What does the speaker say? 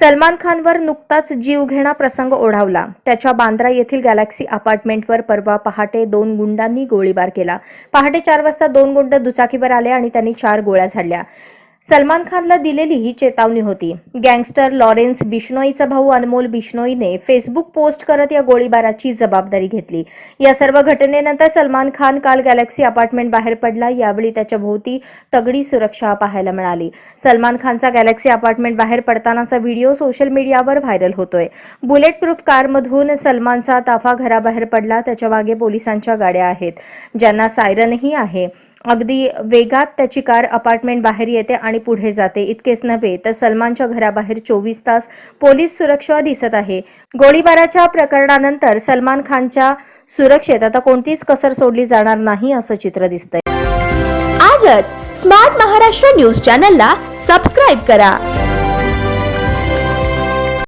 सलमान खानवर नुकताच जीवघेणा प्रसंग ओढावला. त्याच्या बांद्रा येथील गॅलेक्सी अपार्टमेंटवर परवा पहाटे दोन गुंडांनी गोळीबार केला. पहाटे चार वाजता दोन गुंड दुचाकीवर आले आणि त्यांनी चार गोळ्या झाडल्या. सलमान खानला दिलेली ही चेतावणी होती. गँगस्टर लॉरेन्स बिश्नोईचा भाऊ अनमोल बिश्नोईने फेसबुक पोस्ट करत या गोळीबाराची जबाबदारी घेतली. या सर्व घटनेनंतर सलमान खान काल गॅलेक्सी अपार्टमेंट बाहेर पडला. यावेळी त्याच्या भोवती तगडी सुरक्षा पाहायला मिळाली. सलमान खानचा गॅलेक्सी अपार्टमेंट बाहेर पडतानाचा व्हिडिओ सोशल मीडियावर व्हायरल होतोय. बुलेट प्रूफ कारमधून सलमानचा ताफा घराबाहेर पडला. त्याच्यामागे पोलिसांच्या गाड्या आहेत ज्यांना सायरनही आहे. अगदी वेगात त्याची कार अपार्टमेंट बाहेर येते आणि पुढे जाते. इतकेच नव्हे तर सलमानच्या घराबाहेर चोवीस तास पोलीस सुरक्षा दिसत आहे. गोळीबाराच्या प्रकरणानंतर सलमान खानच्या सुरक्षेत आता कोणतीच कसर सोडली जाणार नाही असं चित्र दिसतंय. आजच स्मार्ट महाराष्ट्र न्यूज चॅनलला सबस्क्राईब करा.